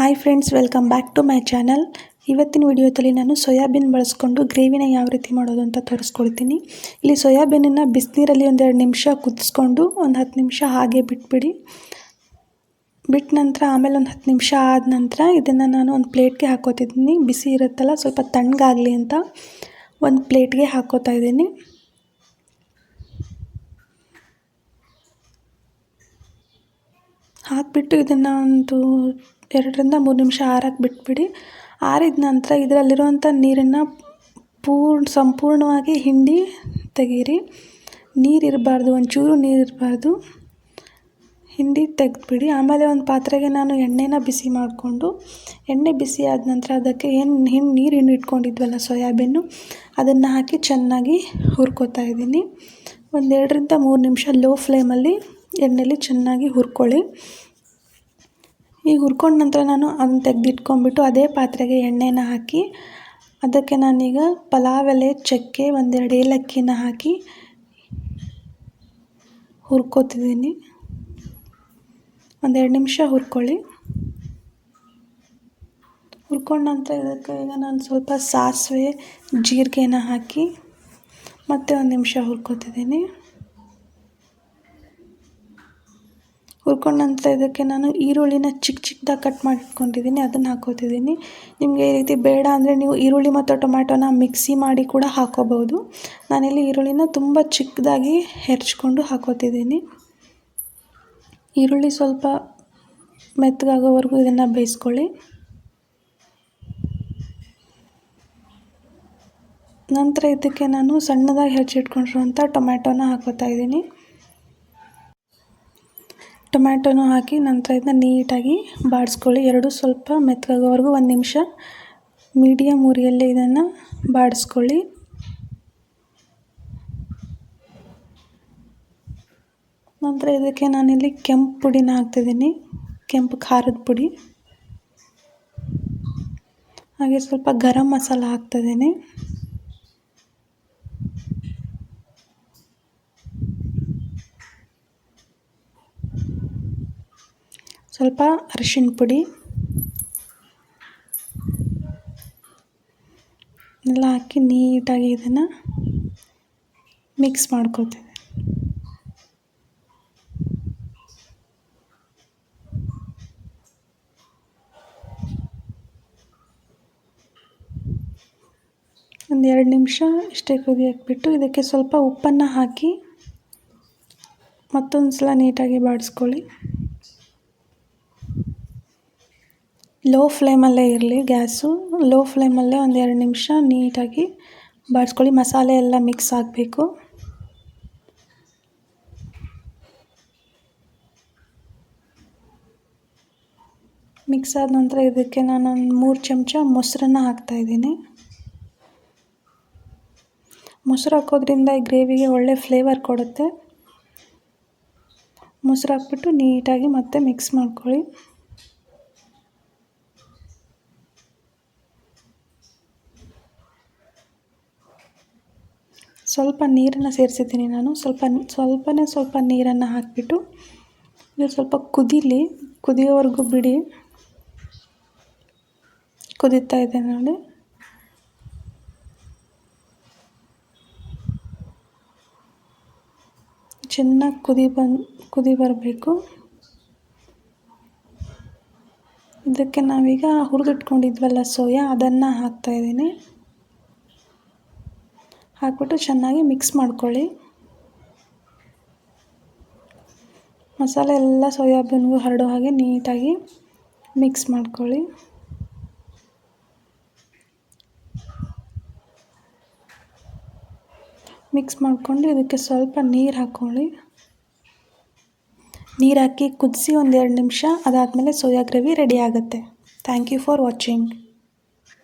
Hi friends welcome back to my channel ಇವತ್ತಿನ ವಿಡಿಯೋದಲ್ಲಿ ನಾನು ಸೋಯಾಬೀನ್ ಬಳಸ್ಕೊಂಡು ಗ್ರೇವಿನ ಯಾವ ರೀತಿ ಮಾಡೋದು ಅಂತ ತೋರಿಸ್ಕೊಳ್ತೀನಿ ಇಲ್ಲಿ ಸೋಯಾಬೀನನ್ನು ಬಿಸಿನೀರಲ್ಲಿ ಒಂದೆರಡು ನಿಮಿಷ ಕುದಿಸ್ಕೊಂಡು ಒಂದು ಹತ್ತು ನಿಮಿಷ ಹಾಗೆ ಬಿಟ್ಬಿಡಿ. ಬಿಟ್ಟ ನಂತರ ಆಮೇಲೆ ಒಂದು ಹತ್ತು ನಿಮಿಷ ಆದ ನಂತರ ಇದನ್ನು ನಾನು ಒಂದು ಪ್ಲೇಟ್ಗೆ ಹಾಕೋತಿದ್ದೀನಿ. ಬಿಸಿ ಇರುತ್ತಲ್ಲ, ಸ್ವಲ್ಪ ತಣ್ಣಗಾಗಲಿ ಅಂತ ಒಂದು ಪ್ಲೇಟ್ಗೆ ಹಾಕೋತಾ ಇದ್ದೀನಿ. ಹಾಕಿಬಿಟ್ಟು ಇದನ್ನು ಒಂದು ಎರಡರಿಂದ ಮೂರು ನಿಮಿಷ ಆರಕ್ಕೆ ಬಿಟ್ಬಿಡಿ. ಆರಿದ ನಂತರ ಇದರಲ್ಲಿರುವಂಥ ನೀರನ್ನು ಪೂರ್ಣ, ಸಂಪೂರ್ಣವಾಗಿ ಹಿಂಡಿ ತೆಗೀರಿ. ನೀರಿರಬಾರ್ದು, ಒಂಚೂರು ನೀರಿರಬಾರ್ದು. ಹಿಂಡಿ ತೆಗೆದ್ಬಿಡಿ. ಆಮೇಲೆ ಒಂದು ಪಾತ್ರೆಗೆ ನಾನು ಎಣ್ಣೆನ ಬಿಸಿ ಮಾಡಿಕೊಂಡು, ಎಣ್ಣೆ ಬಿಸಿ ಆದ ನಂತರ ಅದಕ್ಕೆ ಏನು ಹಿಂಡಿ ನೀರು ಹಿಂಡಿ ಇಟ್ಕೊಂಡಿದ್ವಲ್ಲ, ಸೋಯಾಬೀನು, ಅದನ್ನು ಹಾಕಿ ಚೆನ್ನಾಗಿ ಹುರ್ಕೋತಾ ಇದ್ದೀನಿ. ಒಂದೆರಡರಿಂದ ಮೂರು ನಿಮಿಷ ಲೋ ಫ್ಲೇಮಲ್ಲಿ ಎಣ್ಣೆಲಿ ಚೆನ್ನಾಗಿ ಹುರ್ಕೊಳ್ಳಿ. ಈಗ ಹುರ್ಕೊಂಡ ನಂತರ ನಾನು ಅದನ್ನ ತೆಗೆದಿಟ್ಕೊಂಡ್ಬಿಟ್ಟು ಅದೇ ಪಾತ್ರೆಗೆ ಎಣ್ಣೆನ ಹಾಕಿ, ಅದಕ್ಕೆ ನಾನೀಗ ಪಲಾವ್ ಎಲೆ, ಚಕ್ಕೆ ಒಂದೆರಡು ಏಲಕ್ಕಿನ ಹಾಕಿ ಹುರ್ಕೋತಿದ್ದೀನಿ. ಒಂದೆರಡು ನಿಮಿಷ ಹುರ್ಕೊಳ್ಳಿ. ಹುರ್ಕೊಂಡ ನಂತರ ಇದಕ್ಕೆ ಈಗ ನಾನು ಸ್ವಲ್ಪ ಸಾಸಿವೆ, ಜೀರಿಗೆನ ಹಾಕಿ ಮತ್ತೆ ಒಂದು ನಿಮಿಷ ಹುರ್ಕೋತಿದ್ದೀನಿ. ಹುರ್ಕೊಂಡ ನಂತರ ಇದಕ್ಕೆ ನಾನು ಈರುಳ್ಳಿನ ಚಿಕ್ಕ ಚಿಕ್ಕದಾಗಿ ಕಟ್ ಮಾಡಿಟ್ಕೊಂಡಿದ್ದೀನಿ, ಅದನ್ನು ಹಾಕೋತಿದ್ದೀನಿ ನಿಮಗೆ ಈ ರೀತಿ ಬೇಡ ಅಂದರೆ ನೀವು ಈರುಳ್ಳಿ ಮತ್ತು ಟೊಮ್ಯಾಟೋನ ಮಿಕ್ಸಿ ಮಾಡಿ ಕೂಡ ಹಾಕೋಬೋದು ನಾನಿಲ್ಲಿ ಈರುಳ್ಳಿನ ತುಂಬ ಚಿಕ್ಕದಾಗಿ ಹೆರ್ಚ್ಕೊಂಡು ಹಾಕೋತಿದ್ದೀನಿ ಈರುಳ್ಳಿ ಸ್ವಲ್ಪ ಮೆತ್ತಗಾಗೋವರೆಗೂ ಇದನ್ನು ಬೇಯಿಸ್ಕೊಳ್ಳಿ. ನಂತರ ಇದಕ್ಕೆ ನಾನು ಸಣ್ಣದಾಗಿ ಹೆಚ್ಚಿಟ್ಕೊಂಡಿರುವಂಥ ಟೊಮ್ಯಾಟೋನ ಹಾಕೋತಾ ಇದ್ದೀನಿ. ಟೊಮ್ಯಾಟೊನೂ ಹಾಕಿ ನಂತರ ಇದನ್ನ ನೀಟಾಗಿ ಬಾಡಿಸ್ಕೊಳ್ಳಿ. ಎರಡು ಸ್ವಲ್ಪ ಮೆತ್ತಗಾಗೋವರೆಗೂ ಒಂದು ನಿಮಿಷ. ಮೀಡಿಯಮ್ ಉರಿಯಲ್ಲೇ ಇದನ್ನು ಬಾಡಿಸ್ಕೊಳ್ಳಿ. ನಂತರ ಇದಕ್ಕೆ ನಾನಿಲ್ಲಿ ಕೆಂಪು ಪುಡಿನ ಹಾಕ್ತಿದ್ದೀನಿ. ಕೆಂಪು ಖಾರದ ಪುಡಿ. ಹಾಗೆ ಸ್ವಲ್ಪ ಗರಂ ಮಸಾಲ ಹಾಕ್ತಿದ್ದೀನಿ. ಸ್ವಲ್ಪ ಅರಿಶಿಣ ಪುಡಿ. ಎಲ್ಲ ಹಾಕಿ ನೀಟಾಗಿ ಇದನ್ನು ಮಿಕ್ಸ್ ಮಾಡ್ಕೋತೀವಿ ಒಂದು ಎರಡು ನಿಮಿಷ ಇಷ್ಟೇ ಕುದಿ ಹಾಕ್ಬಿಟ್ಟು ಇದಕ್ಕೆ ಸ್ವಲ್ಪ ಉಪ್ಪನ್ನು ಹಾಕಿ ಮತ್ತೊಂದು ಸಲ ನೀಟಾಗಿ ಬಾಡಿಸ್ಕೊಳ್ಳಿ. ಲೋ ಫ್ಲೇಮಲ್ಲೇ ಇರಲಿ ಗ್ಯಾಸು. ಲೋ ಫ್ಲೇಮಲ್ಲೇ ಒಂದು ಎರಡು ನಿಮಿಷ ನೀಟಾಗಿ ಬಾಡಿಸ್ಕೊಳ್ಳಿ ಮಸಾಲೆ ಎಲ್ಲ ಮಿಕ್ಸ್ ಆಗಬೇಕು. ಮಿಕ್ಸ್ ಆದ ನಂತರ ಇದಕ್ಕೆ ನಾನು ಮೂರು ಚಮಚ ಮೊಸರನ್ನ ಹಾಕ್ತಾಯಿದ್ದೀನಿ ಮೊಸರು ಹಾಕೋದ್ರಿಂದ ಈ ಗ್ರೇವಿಗೆ ಒಳ್ಳೆ ಫ್ಲೇವರ್ ಕೊಡುತ್ತೆ. ಮೊಸರು ಹಾಕ್ಬಿಟ್ಟು ನೀಟಾಗಿ ಮತ್ತೆ ಮಿಕ್ಸ್ ಮಾಡ್ಕೊಳ್ಳಿ. ಸ್ವಲ್ಪ ನೀರನ್ನು ಸೇರಿಸಿದ್ದೀನಿ ನಾನು. ಸ್ವಲ್ಪ ಸ್ವಲ್ಪನೇ ಸ್ವಲ್ಪ ನೀರನ್ನು ಹಾಕಿಬಿಟ್ಟು ಇದು ಸ್ವಲ್ಪ ಕುದೀಲಿ, ಕುದಿಯೋವರೆಗೂ ಬಿಡಿ. ಕುದೀತಾ ಇದೆ ನೋಡಿ. ಚೆನ್ನಾಗಿ ಕುದಿ ಬಂದು, ಕುದಿ ಬರಬೇಕು. ಇದಕ್ಕೆ ನಾವೀಗ ಹುರಿದಿಟ್ಕೊಂಡಿದ್ವಲ್ಲ ಸೋಯಾ, ಅದನ್ನು ಹಾಕ್ತಾಯಿದ್ದೀನಿ ಹಾಕ್ಬಿಟ್ಟು ಚೆನ್ನಾಗಿ ಮಿಕ್ಸ್ ಮಾಡ್ಕೊಳ್ಳಿ. ಮಸಾಲೆ ಎಲ್ಲ ಸೋಯಾಬೀನ್ಗೂ ಹರಡೋ ಹಾಗೆ ನೀಟಾಗಿ ಮಿಕ್ಸ್ ಮಾಡ್ಕೊಳ್ಳಿ. ಮಿಕ್ಸ್ ಮಾಡಿಕೊಂಡು ಇದಕ್ಕೆ ಸ್ವಲ್ಪ ನೀರು ಹಾಕ್ಕೊಳ್ಳಿ ನೀರು ಹಾಕಿ ಕುದಿಸಿ ಒಂದೆರಡು ನಿಮಿಷ ಅದಾದಮೇಲೆ ಸೋಯಾ ಗ್ರೇವಿ ರೆಡಿ ಆಗುತ್ತೆ. Thank you for watching